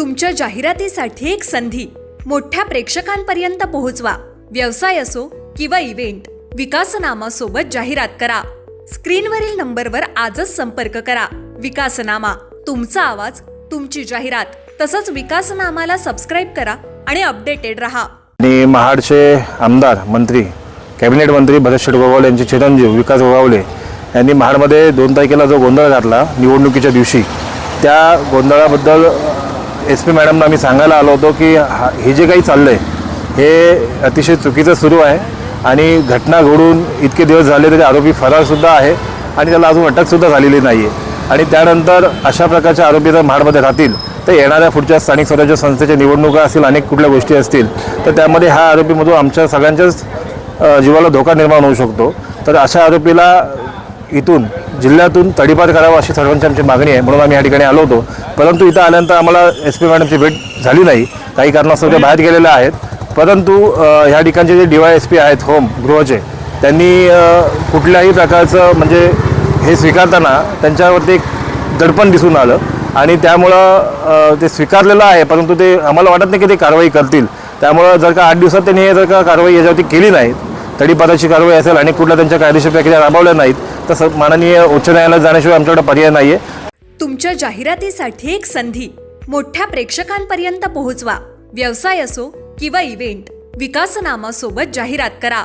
तुमच्या जाहिरातीसाठी एक संधी. मोठ्या प्रेक्षकांपर्यंत पोहोचवा. व्यवसाय असो किंवा इव्हेंट विकासनामा सोबत जाहिरात करा. स्क्रीनवरील नंबरवर आजच संपर्क करा. विकासनामा तुमचा आवाज तुमची जाहिरात तसंच विकासनामाला सबस्क्राईब करा आणि अपडेटेड रहा. आणि महाडचे आमदार मंत्री कॅबिनेट मंत्री भरत शेठ गोगावले यांचे चिरंजीव विकास गोगावले यांनी महाडमध्ये दोन तारखेला जो गोंधळ घातला निवडणुकीच्या दिवशी त्या गोंधळाबद्दल एस पी मॅडमना आम्ही सांगायला आलो होतो की हा- हे जे काही चाललं आहे हे अतिशय चुकीचं सुरू आहे आणि घटना घडून इतके दिवस झाले तरी आरोपी फरारसुद्धा आहे आणि त्याला अजून अटकसुद्धा झालेली नाही आहे आणि त्यानंतर अशा प्रकारच्या आरोपी जर महाडमध्ये राहतील तर येणाऱ्या पुढच्या स्थानिक स्वराज्य संस्थेच्या निवडणुका असतील अनेक कुठल्या गोष्टी असतील तर त्यामध्ये हा आरोपीमधून आमच्या सगळ्यांच्याच जीवाला धोका निर्माण होऊ शकतो. तर अशा आरोपीला इथून जिल्ह्यातून तडीपार करावा अशी सर्वांची आमची मागणी आहे म्हणून आम्ही या ठिकाणी आलो होतो. परंतु इथं आल्यानंतर आम्हाला एस पी मॅडमची भेट झाली नाही. काही कारणास्तव ते बाहेर गेलेल्या आहेत. परंतु ह्या ठिकाणचे जे डी वाय एस पी आहेत होम गृहचे त्यांनी कुठल्याही प्रकारचं म्हणजे हे स्वीकारताना त्यांच्यावरती एक दडपण दिसून आलं. आणि त्यामुळं ते स्वीकारलेलं आहे परंतु ते आम्हाला वाटत नाही की ते कारवाई करतील. त्यामुळं जर का आठ दिवसात त्यांनी हे जर का कारवाई याच्यावरती केली नाही तडीपाताची कारवाई असेल आणि कुठल्या त्यांच्या कायदेशीर प्रक्रिया राबवल्या नाहीत तसं माननीय उच्च न्यायालयात जाण्याशिवाय आमच्याकडे पर्याय नाही आहे तुमच्या जाहिरातीसाठी एक संधी. मोठ्या प्रेक्षकांपर्यंत पोहोचवा. व्यवसाय असो किंवा इव्हेंट विकासनामा सोबत जाहिरात करा.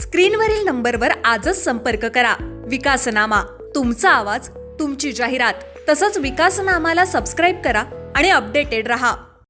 स्क्रीनवरील नंबरवर आजच संपर्क करा. विकासनामा तुमचा आवाज तुमची जाहिरात तसंच विकासनामाला सबस्क्राईब करा आणि अपडेटेड रहा.